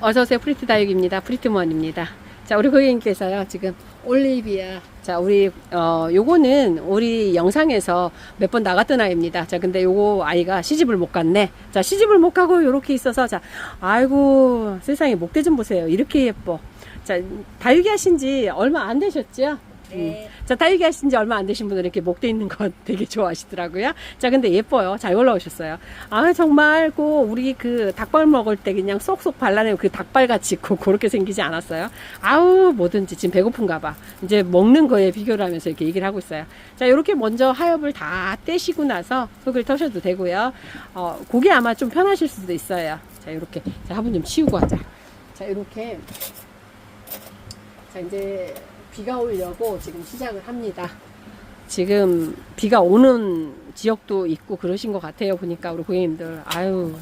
어서오세요. 프리트 다육입니다. 프리트 무원입니다. 자, 우리 고객님께서요, 지금 올리비아. 자, 우리, 어, 요거는 우리 영상에서 몇 번 나갔던 아이입니다. 자, 근데 요거 아이가 시집을 못 갔네. 자, 시집을 못 가고 요렇게 있어서, 자, 아이고, 세상에 목대 좀 보세요. 이렇게 예뻐. 자, 다육이 하신 지 얼마 안 되셨죠? 네. 자, 다육이 하신 지 얼마 안 되신 분들은 이렇게 목대 있는 거 되게 좋아하시더라고요. 자, 근데 예뻐요. 잘 올라오셨어요. 아, 정말, 고, 우리 그 닭발 먹을 때 그냥 쏙쏙 발라내고 그 닭발 같이 고, 그렇게 생기지 않았어요. 아우, 뭐든지 지금 배고픈가 봐. 이제 먹는 거에 비교를 하면서 이렇게 얘기를 하고 있어요. 자, 이렇게 먼저 하엽을 다 떼시고 나서 속을 터셔도 되고요. 어, 그게 아마 좀 편하실 수도 있어요. 자, 이렇게. 자, 화분 좀 치우고 하자. 자, 이렇게. 자, 이제 비가 오려고 지금 시작을 합니다. 지금 비가 오는 지역도 있고 그러신 것 같아요. 보니까 우리 고객님들. 아유.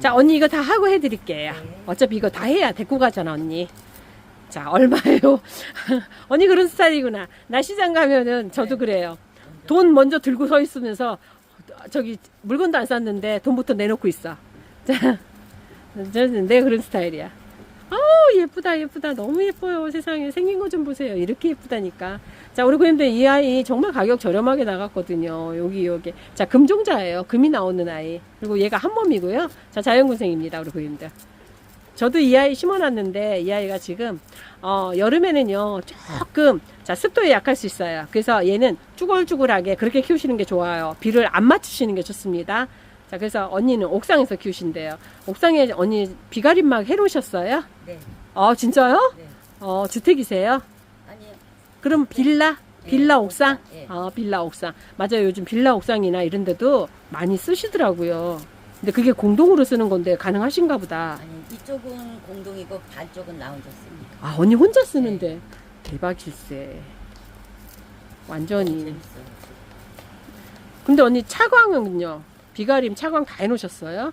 자, 언니 이거 다 하고 해드릴게요. 어차피 이거 다 해야 데리고 가잖아, 언니. 자, 얼마예요? 언니 그런 스타일이구나. 나 시장 가면은 저도 그래요. 돈 먼저 들고 서 있으면서 저기 물건도 안 샀는데 돈부터 내놓고 있어. 자, 저는 내가 그런 스타일이야. 예쁘다 예쁘다. 너무 예뻐요. 세상에. 생긴 거 좀 보세요. 이렇게 예쁘다니까. 자 우리 고객님들 이 아이 정말 가격 저렴하게 나갔거든요. 여기 여기. 자 금종자예요. 금이 나오는 아이. 그리고 얘가 한 몸이고요. 자 자연군생입니다 우리 고객님들. 저도 이 아이 심어놨는데 이 아이가 지금 어, 여름에는요 조금 자 습도에 약할 수 있어요. 그래서 얘는 쭈글쭈글하게 그렇게 키우시는 게 좋아요. 비를 안 맞추시는 게 좋습니다 자 그래서 언니는 옥상에서 키우신대요 옥상에 언니 비가림막 해놓으셨어요? 네. 어 진짜요? 네. 어 주택이세요? 아니, 그럼 빌라? 빌라 예, 옥상? 예. 어 빌라 옥상 맞아요 요즘 빌라 옥상이나 이런 데도 많이 쓰시더라고요 근데 그게 공동으로 쓰는 건데 가능하신가 보다 아니 이쪽은 공동이고 반쪽은 나 혼자 쓰니까. 아 언니 혼자 쓰는데 대박일세 완전히 재밌어요. 근데 언니 차광은요 비가림 차광 다 해놓으셨어요?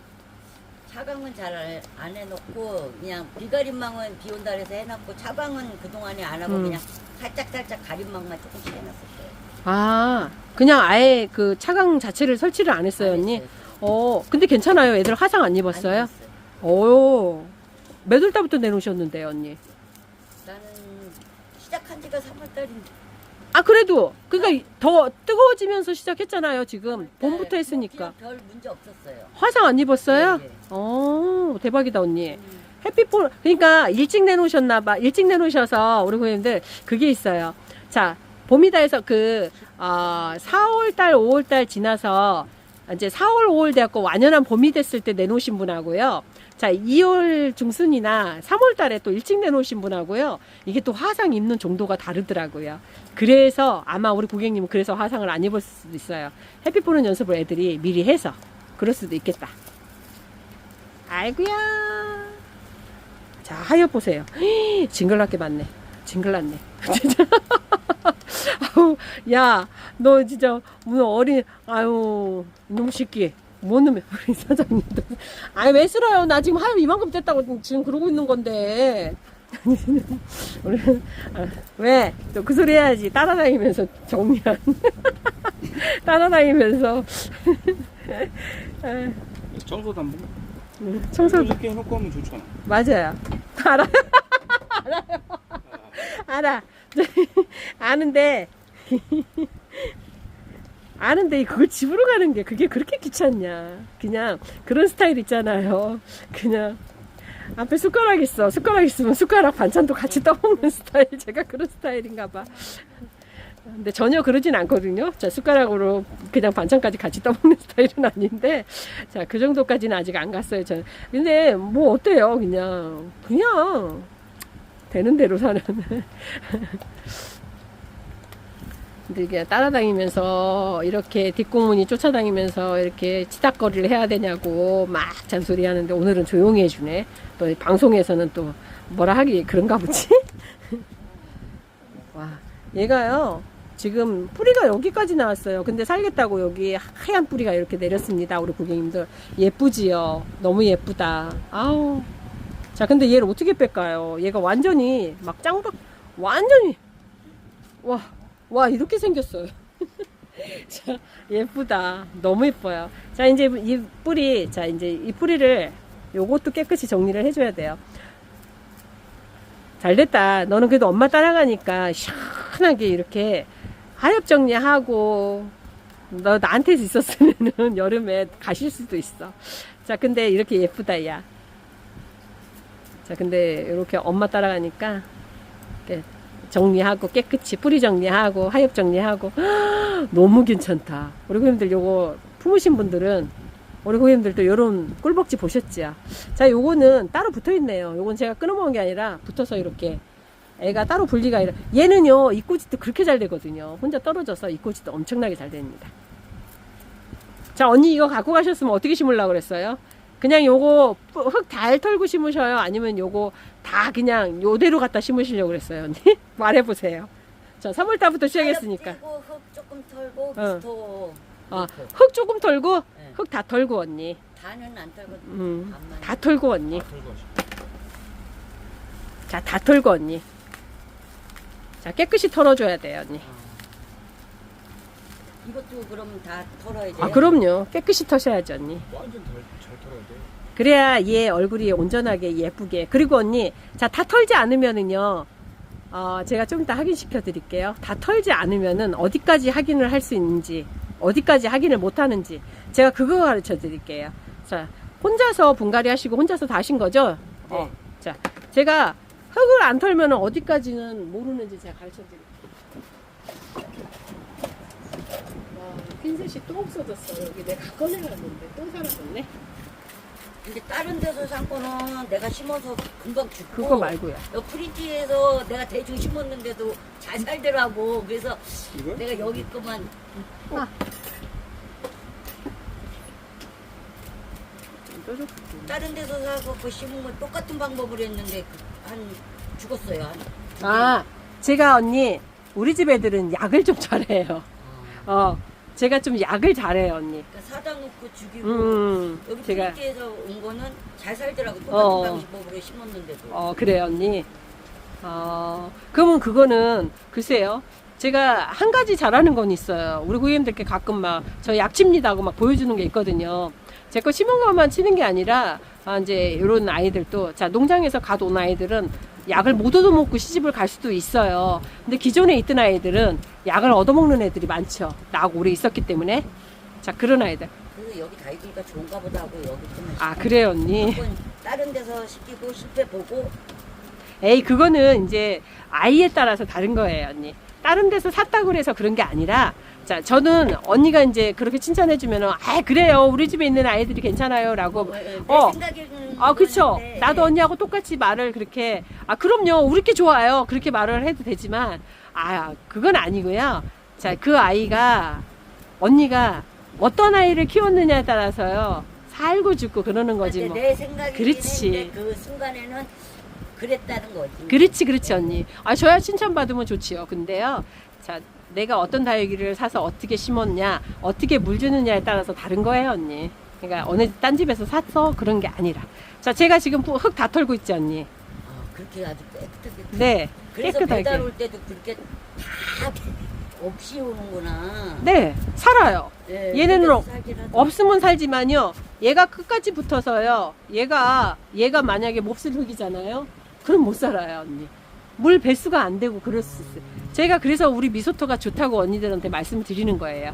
차광은 잘 안 해놓고 그냥 비가림망은 비 온다 그래서 해놨고 차광은 그동안에 안 하고 음. 그냥 살짝살짝 가림망만 조금씩 해놨었어요. 아 그냥 아예 그 차광 자체를 설치를 안 했어요 안 언니? 했어요. 어 근데 괜찮아요 애들 화상 안안 입었어요? 입었어요. 오, 몇월 달부터 내놓으셨는데요, 언니? 나는 시작한 지가 3월달인데. 아, 그래도, 그니까 더 뜨거워지면서 시작했잖아요, 지금. 봄부터 했으니까. 별 문제 없었어요. 화상 안 입었어요? 예, 예. 어, 대박이다, 언니. 음, 햇빛, 그러니까 일찍 내놓으셨나 봐. 일찍 내놓으셔서 우리 고객님들 그게 있어요. 자, 봄이다 해서 그, 어, 4월달, 5월달 지나서 이제 4월, 5월 돼갖고 완연한 봄이 됐을 때 내놓으신 분하고요. 자, 2월 중순이나 3월 달에 또 일찍 내놓으신 분하고요. 이게 또 화상 입는 정도가 다르더라고요. 그래서 아마 우리 고객님은 그래서 화상을 안 입을 수도 있어요. 햇빛 보는 연습을 애들이 미리 해서. 그럴 수도 있겠다. 아이고야. 자, 하엽 보세요. 징글났게 많네. 징글났네. 진짜. 아우, 야, 너 진짜, 뭐 어린, 아유, 너무 새끼. 뭐 놈의 우리 사장님도. 아니, 왜 싫어요? 나 지금 하엽 이만큼 뗐다고 지금 그러고 있는 건데. 우리, 아, 왜? 또 그 소리 해야지. 따라다니면서 정리한. 따라다니면서. 아, 청소도 한번 음, 청소 이렇게 해놓고 하면 좋잖아. 맞아요. 알아. 알아요. 알아. 아는데. 아는데 그걸 집으로 가는 게 그게 그렇게 귀찮냐. 그냥 그런 스타일 있잖아요. 그냥 앞에 숟가락 있어. 숟가락 있으면 숟가락 반찬도 같이 떠먹는 스타일. 제가 그런 스타일인가 봐. 근데 전혀 그러진 않거든요. 자, 숟가락으로 그냥 반찬까지 같이 떠먹는 스타일은 아닌데, 자, 그 정도까지는 아직 안 갔어요, 저는. 근데 뭐 어때요, 그냥. 그냥, 되는 대로 사는. 이게 따라다니면서 이렇게 뒷공문이 쫓아다니면서 이렇게 치닥거리를 해야 되냐고 막 잔소리 하는데 오늘은 조용히 해주네. 또 방송에서는 또 뭐라 하기 그런가 보지? 와, 얘가요. 지금 뿌리가 여기까지 나왔어요. 근데 살겠다고 여기 하얀 뿌리가 이렇게 내렸습니다. 우리 고객님들. 예쁘지요? 너무 예쁘다. 아우. 자, 근데 얘를 어떻게 뺄까요? 얘가 완전히 막 짱박, 완전히. 와, 와, 이렇게 생겼어요. 자, 예쁘다. 너무 예뻐요. 자, 이제 이 뿌리, 자, 이제 이 뿌리를 요것도 깨끗이 정리를 해줘야 돼요. 잘 됐다. 너는 그래도 엄마 따라가니까 시원하게 이렇게 하엽 정리하고 너 나한테 있었으면은 여름에 가실 수도 있어. 자, 근데 이렇게 예쁘다, 야. 자, 근데 이렇게 엄마 따라가니까 이렇게 정리하고 깨끗이 뿌리 정리하고 하엽 정리하고 너무 괜찮다. 우리 고객님들 요거 품으신 분들은 우리 고객님들도 요런 꿀벅지 보셨지요? 자, 요거는 따로 붙어 있네요. 요건 제가 끊어먹은 게 아니라 붙어서 이렇게 애가 따로 분리가 아니라 얘는요 입꼬지도 그렇게 잘 되거든요. 혼자 떨어져서 입꼬지도 엄청나게 잘 됩니다. 자, 언니 이거 갖고 가셨으면 어떻게 심으려고 그랬어요? 그냥 요거 흙 잘 털고 심으셔요? 아니면 요거 다 그냥 요대로 갖다 심으시려고 그랬어요, 언니? 말해보세요. 자, 3월달부터 시작했으니까. 고흙 조금 털고 어. 아. 흙 조금 털고, 네. 흙 다 털고, 언니. 다는 안 털고 음, 반만. 다 털고, 언니. 털고 자, 다 털고, 언니. 자, 깨끗이 털어줘야 돼요, 언니. 이것도 그럼 다 털어야 돼. 아, 그럼요. 깨끗이 터셔야죠, 언니. 완전 잘, 잘 털어야 돼. 그래야 얘 얼굴이 온전하게 예쁘게. 그리고 언니, 자, 다 털지 않으면은요, 어, 제가 좀 이따 확인시켜 드릴게요. 다 털지 않으면은 어디까지 확인을 할 수 있는지, 어디까지 확인을 못 하는지, 제가 그거 가르쳐 드릴게요. 자, 혼자서 분갈이 하시고 혼자서 다 하신 거죠? 네. 어, 자, 제가 흙을 안 털면은 어디까지는 모르는지 제가 가르쳐 드릴게요. 와, 핀셋이 또 없어졌어. 여기 내가 꺼내놨는데 또 사라졌네. 근데 다른 데서 산 거는 내가 심어서 금방 죽고 그거 말고요. 여 프리티에서 내가 대충 심었는데도 잘 살더라고. 그래서 이거? 내가 여기 거만 아. 다른 데서 사서 그 심은 건 똑같은 방법으로 했는데 그- 한 죽었어요. 한. 아, 제가 언니, 우리 집 애들은 약을 좀 잘해요. 아, 어, 제가 좀 약을 잘해요, 언니. 그러니까 사다 놓고 죽이고 음, 여기 제가, 프리티에서 온 거는 잘 살더라고. 똑같은 어. 방법으로 심었는데도. 어, 그래요, 언니. 어, 그러면 그거는, 글쎄요. 제가 한 가지 잘하는 건 있어요. 우리 고객님들께 가끔 막, 저 약칩니다 하고 막 보여주는 게 있거든요. 제 거 심은 것만 치는 게 아니라, 아, 이제, 요런 아이들도, 자, 농장에서 갓 온 아이들은 약을 못 얻어먹고 시집을 갈 수도 있어요. 근데 기존에 있던 아이들은 약을 얻어먹는 애들이 많죠. 나하고 오래 있었기 때문에. 자, 그런 아이들. 그래서 여기 다 익으니까 좋은가 보다 하고 여기 좀 아, 그래요, 언니. 다른 데서 시키고 실패 보고 에이, 그거는 이제 아이에 따라서 다른 거예요, 언니. 다른 데서 샀다고 해서 그런 게 아니라, 자, 저는 언니가 이제 그렇게 칭찬해 주면은, 아, 그래요. 우리 집에 있는 아이들이 괜찮아요. 라고. 내 어. 생각에는 아, 그쵸. 나도 언니하고 똑같이 말을 그렇게, 아, 그럼요. 우리께 좋아요. 그렇게 말을 해도 되지만, 아, 그건 아니고요. 자, 그 아이가, 언니가 어떤 아이를 키웠느냐에 따라서요. 살고 죽고 그러는 거지 뭐. 내 생각이긴 그렇지. 그 순간에는 그랬다는 거지. 그렇지, 그렇지, 언니. 아, 저야 칭찬 받으면 좋지요. 근데요, 자, 내가 어떤 다육이를 사서 어떻게 심었냐, 어떻게 물 주느냐에 따라서 다른 거예요, 언니. 그러니까 어느 딴 집에서 사서 그런 게 아니라. 자, 제가 지금 흙 다 털고 있지, 언니. 아, 그렇게 아주 깨끗하게. 네, 그래서 깨끗하게. 배달 올 때도 그렇게 다 없이 오는구나. 네, 살아요. 네, 얘네는 그래서 어-. 없으면 살지만요, 얘가 끝까지 붙어서요, 얘가, 얘가 만약에 몹쓸 흙이잖아요? 그럼 못 살아요, 언니. 물 배수가 안 되고 그럴 수 있어요. 제가 그래서 우리 미소토가 좋다고 언니들한테 말씀을 드리는 거예요.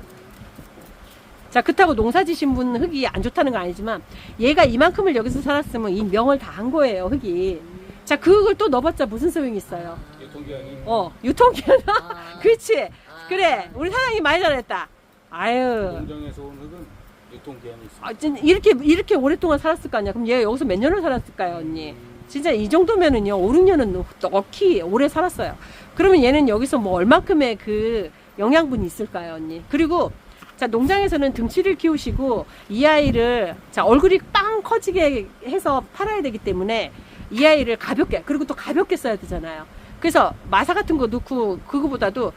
자, 그렇다고 농사 지신 분 흙이 안 좋다는 건 아니지만 얘가 이만큼을 여기서 살았으면 이 명을 다 한 거예요, 흙이. 자, 그 흙을 또 넣어봤자 무슨 소용이 있어요? 유통기한이 어, 유통기한. 아, 그렇지. 아. 그래. 우리 사장님 말 잘했다. 아유. 농장에서 온 흙은 유통기한이 있어. 아, 진 이렇게, 이렇게 오랫동안 살았을 거 아니야. 그럼 얘가 여기서 몇 년을 살았을까요, 언니? 진짜 이 정도면은요, 5, 6년은 넣기 오래 살았어요. 그러면 얘는 여기서 뭐 얼만큼의 그 영양분이 있을까요, 언니? 그리고, 자, 농장에서는 등치를 키우시고, 이 아이를, 자, 얼굴이 빵 커지게 해서 팔아야 되기 때문에, 이 아이를 가볍게, 그리고 또 가볍게 써야 되잖아요. 그래서 마사 같은 거 넣고, 그거보다도,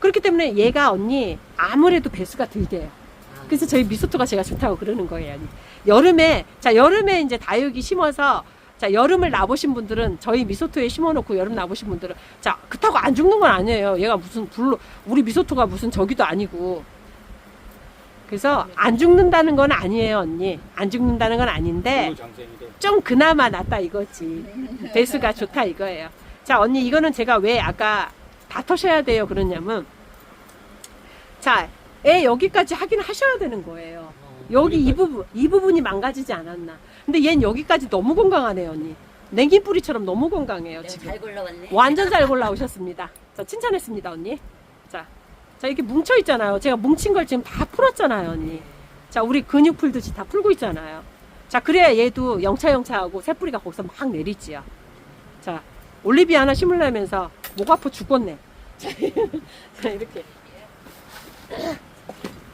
그렇기 때문에 얘가 언니, 아무래도 배수가. 아, 그래서 저희 미소토가 제가 좋다고 그러는 거예요. 언니. 여름에 자 여름에 이제 다육이 심어서 자 여름을 나보신 분들은 저희 미소토에 심어놓고 여름 나보신 분들은 자 그렇다고 안 죽는 건 아니에요. 얘가 무슨 불로 우리 미소토가 무슨 저기도 아니고 그래서 안 죽는다는 건 아니에요, 언니. 안 죽는다는 건 아닌데. 좀 그나마 낫다 이거지. 배수가 좋다 이거예요. 자, 언니 이거는 제가 왜 아까 다 터셔야 돼요 그러냐면 자, 애 여기까지 하긴 하셔야 되는 거예요. 여기 이 부분 이 부분이 망가지지 않았나. 근데 얜 여기까지 너무 건강하네요, 언니. 냉긴 뿌리처럼 너무 건강해요, 내가 지금. 잘 골라왔네. 완전 잘 골라오셨습니다. 자, 칭찬했습니다, 언니. 자, 자, 이렇게 뭉쳐 있잖아요. 제가 뭉친 걸 지금 다 풀었잖아요, 언니. 자, 우리 근육 풀듯이 다 풀고 있잖아요. 자, 그래야 얘도 영차영차하고 새뿌리가 거기서 막 내리지요. 자, 올리비 하나 심으려면서 목 아파 죽겠네. 자, 자, 이렇게.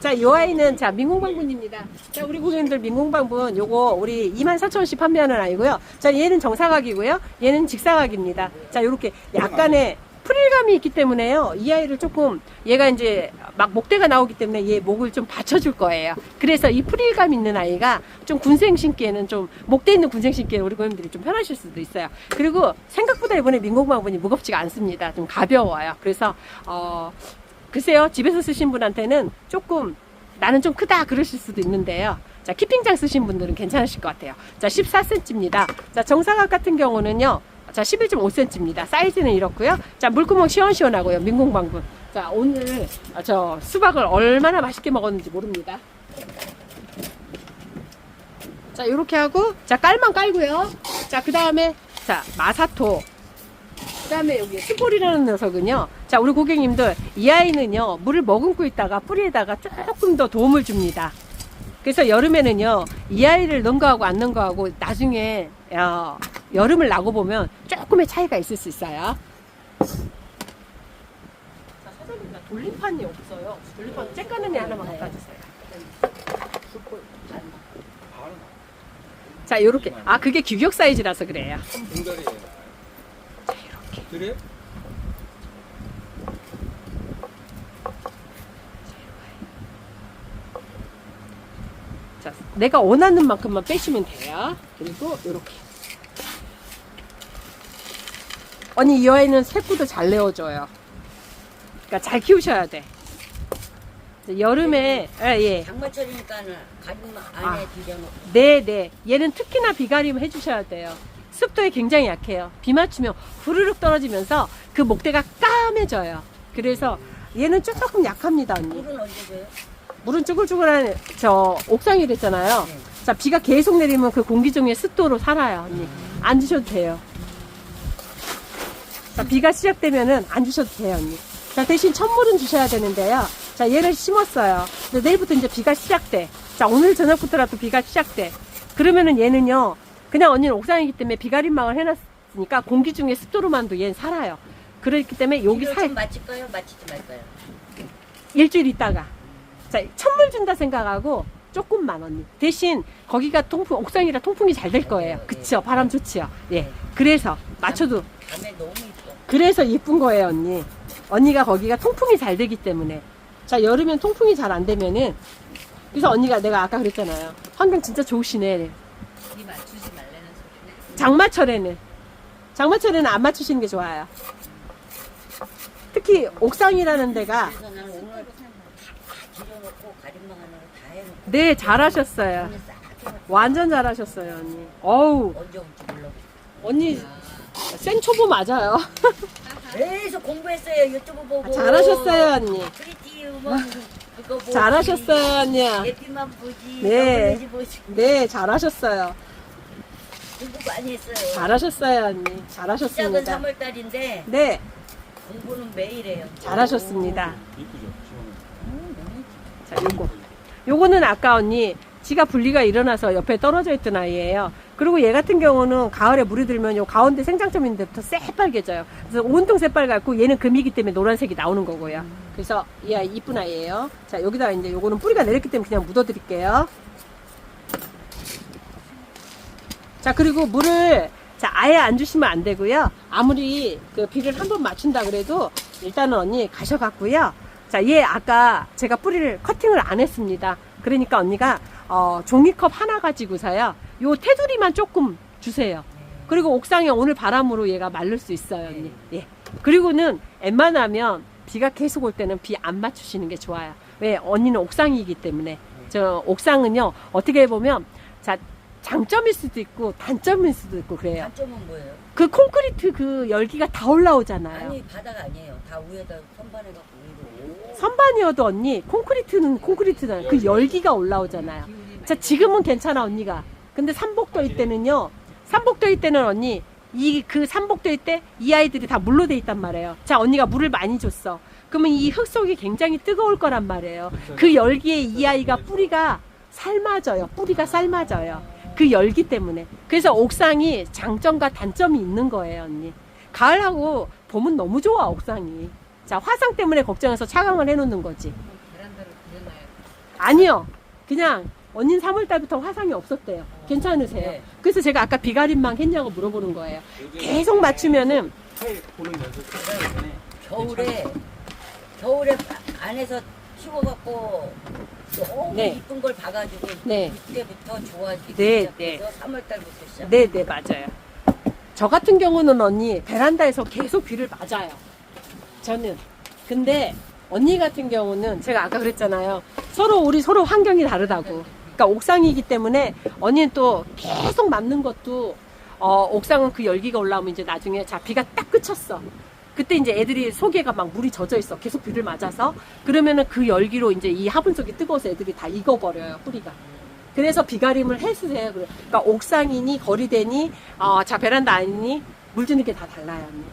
자, 이 아이는 자, 민공방분입니다. 자, 우리 고객님들 민공방분 요거 우리 24,000원씩 판매하는 아이고요. 자, 얘는 정사각이고요. 얘는 직사각입니다. 자, 요렇게 약간의 프릴감이 있기 때문에요. 이 아이를 조금 얘가 이제 막 목대가 나오기 때문에 얘 목을 좀 받쳐줄 거예요. 그래서 이 프릴감 있는 아이가 좀 군생 신기에는 좀 목대 있는 군생 신기에는 우리 고객님들이 좀 편하실 수도 있어요. 그리고 생각보다 이번에 민공방분이 무겁지가 않습니다. 좀 가벼워요. 그래서 어 글쎄요, 집에서 쓰신 분한테는 조금 나는 좀 크다 그러실 수도 있는데요. 자, 키핑장 쓰신 분들은 괜찮으실 것 같아요. 자, 14cm입니다. 자, 정사각 같은 경우는요. 자, 11.5cm입니다. 사이즈는 이렇고요. 자, 물구멍 시원시원하고요. 민공방분. 자, 오늘 아, 저 수박을 얼마나 맛있게 먹었는지 모릅니다. 자, 이렇게 하고 자, 깔만 깔고요. 자, 그 다음에 자, 마사토 그 다음에 여기 스폴이라는 녀석은요. 자, 우리 고객님들 이 아이는요 물을 머금고 있다가 뿌리에다가 조금 더 도움을 줍니다. 그래서 여름에는요 이 아이를 넣은 거하고 안 넣은 거하고 나중에 어, 여름을 나고 보면 조금의 차이가 있을 수 있어요. 자, 사장님 나 돌림판이 없어요. 돌림판 쬐까는 애 하나만 갖다 주세요. 자, 요렇게 아 그게 규격 사이즈라서 그래요. 자, 이렇게. 그래? 자, 내가 원하는 만큼만 빼시면 돼요. 그리고 이렇게. 언니 이 아이는 새꾸도 잘 내어줘요. 그러니까 잘 키우셔야 돼. 여름에 예, 예. 장마철이니까는 아. 안에 들여놓고 네, 네. 얘는 특히나 비가림 해주셔야 돼요. 습도에 굉장히 약해요. 비 맞추면 후루룩 떨어지면서 그 목대가 까매져요. 그래서 얘는 조금 약합니다, 언니. 물은 언제 줘요? 물은 쭈글쭈글한 저 옥상이랬잖아요. 네. 자 비가 계속 내리면 그 공기 중에 습도로 살아요. 언니. 안 주셔도 돼요. 자 비가 시작되면은 안 주셔도 돼요 언니. 자 대신 첫물은 주셔야 되는데요. 자 얘를 심었어요. 근데 내일부터 이제 비가 시작돼. 자 오늘 저녁부터라도 비가 시작돼. 그러면은 얘는요 그냥 언니는 옥상이기 때문에 비가림망을 해놨으니까 공기 중에 습도로만도 얘는 살아요. 그렇기 때문에 여기 살좀 맞힐까요? 맞히지 말까요? 일주일 있다가 자 천물 준다 생각하고 조금만 언니. 대신 거기가 통풍 옥상이라 통풍이 잘 될 거예요. 그쵸? 바람 좋지요? 예. 그래서 맞춰도 밤에 너무 이뻐. 그래서 이쁜 거예요 언니. 언니가 거기가 통풍이 잘 되기 때문에. 자 여름엔 통풍이 잘 안 되면은 그래서 언니가 내가 아까 그랬잖아요. 환경 진짜 좋으시네. 비 맞추지 말라는 소리네. 장마철에는. 장마철에는 안 맞추시는 게 좋아요. 특히 옥상이라는 데가 그래서 나는 오늘 다 들여놓고 가림막 하나로 다 해놓고 네 잘하셨어요 완전 잘하셨어요 언니 어우 언제 올지 몰라. 언니 생초보 맞아요. 계속 공부했어요 유튜브 보고. 잘하셨어요 언니. 프리티 음원 그거 보고. 잘하셨어요 언니. 예피만 보지. 네. 보지. 네 잘하셨어요. 공부 많이 했어요. 잘하셨어요 언니. 시작은 잘하셨습니다. 3월달인데 네 공부는 매일 해요. 잘하셨습니다. 이쁘죠? 시원해. 자 요거 요거는 아까 언니 지가 분리가 일어나서 옆에 떨어져 있던 아이예요. 그리고 얘 같은 경우는 가을에 물이 들면 요 가운데 생장점 있는 데부터 새빨개져요. 그래서 온통 새빨갛고 얘는 금이기 때문에 노란색이 나오는 거고요. 그래서 이 아이 이쁜 아이예요. 자 여기다 이제 요거는 뿌리가 내렸기 때문에 그냥 묻어드릴게요. 자 그리고 물을 자 아예 안 주시면 안 되고요. 아무리 그 비를 한 번 맞춘다 그래도 일단은 언니 가셔갖고요. 자 얘 아까 제가 뿌리를 커팅을 안 했습니다. 그러니까 언니가 어, 종이컵 하나 가지고서요. 요 테두리만 조금 주세요. 그리고 옥상에 오늘 바람으로 얘가 마를 수 있어요, 언니. 예. 그리고는 웬만하면 비가 계속 올 때는 비 안 맞추시는 게 좋아요. 왜 언니는 옥상이기 때문에 저 옥상은요 어떻게 보면 자 장점일 수도 있고 단점일 수도 있고 그래요. 단점은 뭐예요? 그 콘크리트 그 열기가 다 올라오잖아요. 아니 바다가 아니에요. 다 위에다 선반해갖고 위로. 선반이어도 언니 콘크리트는 콘크리트잖아요. 그 열기가 올라오잖아요. 자 지금은 괜찮아 언니가. 근데 삼복도일 때는요. 삼복도일 때는 언니 이 그 삼복도일 때 이 아이들이 다 물로 돼 있단 말이에요. 자 언니가 물을 많이 줬어. 그러면 이 흙 속이 굉장히 뜨거울 거란 말이에요. 그 열기에 이 아이가 뿌리가 삶아져요. 뿌리가 삶아져요. 그 열기 때문에. 그래서 옥상이 장점과 단점이 있는 거예요, 언니. 가을하고 봄은 너무 좋아, 옥상이. 자, 화상 때문에 걱정해서 차강을 해놓는 거지. 아니요. 그냥 언닌 3월 달부터 화상이 없었대요. 괜찮으세요? 네. 그래서 제가 아까 비가림망 했냐고 물어보는 거예요. 계속 맞추면은. 겨울에 겨울에 바- 안에서 키워갖고 너무 네. 이쁜 걸 봐가지고 네. 그때부터 좋아지기 네, 시작해서 3월 달부터 시작. 네, 네, 맞아요. 저 같은 경우는 언니 베란다에서 계속 비를 맞아요. 저는. 근데 언니 같은 경우는 제가 아까 그랬잖아요. 서로 우리 서로 환경이 다르다고. 그러니까 옥상이기 때문에 언니는 또 계속 맞는 것도 어, 옥상은 그 열기가 올라오면 이제 나중에 자 비가 딱 그쳤어. 그때 이제 애들이 속에가 막 물이 젖어 있어. 계속 비를 맞아서 그러면은 그 열기로 이제 이 화분 속이 뜨거워서 애들이 다 익어버려요. 뿌리가. 그래서 비가림을 해주세요. 그러니까 옥상이니 거리대니 어, 자 베란다 아니니 물 주는 게 다 달라요. 언니.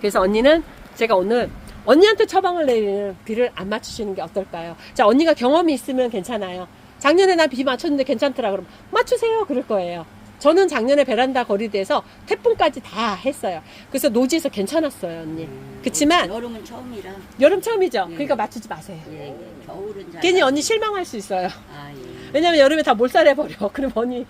그래서 언니는 제가 오늘 언니한테 처방을 내리는 비를 안 맞추시는 게 어떨까요? 자 언니가 경험이 있으면 괜찮아요. 작년에 나 비 맞췄는데 괜찮더라 그러면 맞추세요 그럴 거예요. 저는 작년에 베란다 거리대에서 태풍까지 다 했어요. 그래서 노지에서 괜찮았어요 언니. 그치만 여름은 처음이라 여름 처음이죠. 네. 그러니까 맞추지 마세요. 예, 예. 겨울은 잘. 괜히 언니 실망할 수 있어요. 아 예. 왜냐면 여름에 다 몰살해 버려. 그럼 언니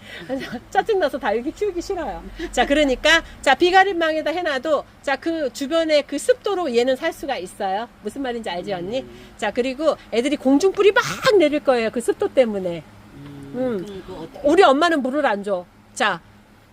짜증나서 다 이렇게 키우기 싫어요. 자, 그러니까 자 비가림망에다 해놔도 자 그 주변에 그 습도로 얘는 살 수가 있어요. 무슨 말인지 알지 언니? 자 그리고 애들이 공중불이 막 내릴 거예요. 그 습도 때문에. 음. 음. 그럼 그 어떻게? 우리 엄마는 물을 안 줘. 자,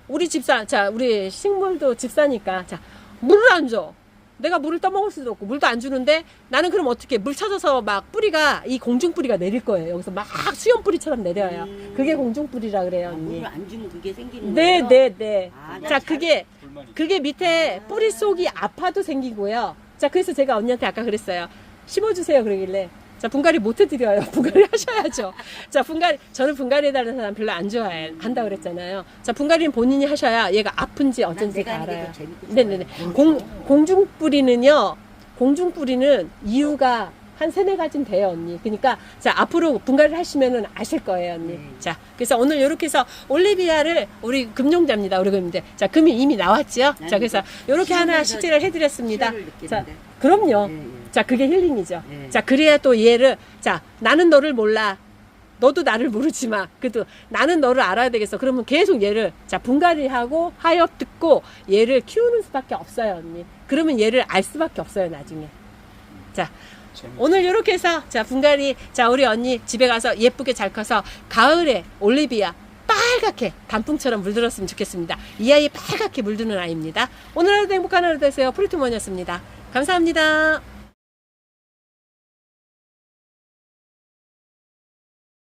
우리 집사, 자 우리 식물도 집사니까 자 물을 안 줘. 내가 물을 떠먹을 수도 없고 물도 안 주는데 나는 그럼 어떻게 물 찾아서 막 뿌리가 이 공중 뿌리가 내릴 거예요. 여기서 막 수염 뿌리처럼 내려요. 음. 그게 공중 뿌리라 그래요, 아, 언니. 물을 안 주면 그게 생기는 네, 거예요? 네, 네. 아, 자, 그게. 그게 밑에 뿌리 속이 아파도 생기고요. 자, 그래서 제가 언니한테 아까 그랬어요. 심어주세요. 그러길래. 자, 분갈이 못 해드려요. 분갈이 하셔야죠. 자, 분갈이, 저는 분갈이 해달라는 사람 별로 안 좋아해. 한다 그랬잖아요. 자, 분갈이는 본인이 하셔야 얘가 아픈지 난 어쩐지 내가 다 하는 게 알아요. 더 재밌고 네네네. 좋아요. 공, 공중 뿌리는요, 공중 뿌리는 이유가 한 세네 가지는 돼요, 언니. 그러니까, 자, 앞으로 분갈이를 하시면은 아실 거예요, 언니. 음. 자, 그래서 오늘 이렇게 해서 올리비아를 우리 금용자입니다, 우리 금인데. 자, 금이 이미 나왔지요? 자, 그래서 이렇게 하나 키우면서 식재를 해드렸습니다. 자, 느끼는데. 그럼요. 예, 예. 자, 그게 힐링이죠. 네. 자, 그래야 또 얘를, 자, 나는 너를 몰라. 너도 나를 모르지만, 그래도 나는 너를 알아야 되겠어. 그러면 계속 얘를, 자, 분갈이하고 하엽 듣고 얘를 키우는 수밖에 없어요, 언니. 그러면 얘를 알 수밖에 없어요, 나중에. 자, 재밌- 오늘 이렇게 해서, 자, 분갈이, 자, 우리 언니 집에 가서 예쁘게 잘 커서 가을에 올리비아 빨갛게 단풍처럼 물들었으면 좋겠습니다. 이 아이 빨갛게 물드는 아이입니다. 오늘 하루도 행복한 하루 되세요. 프리트먼이었습니다. 감사합니다.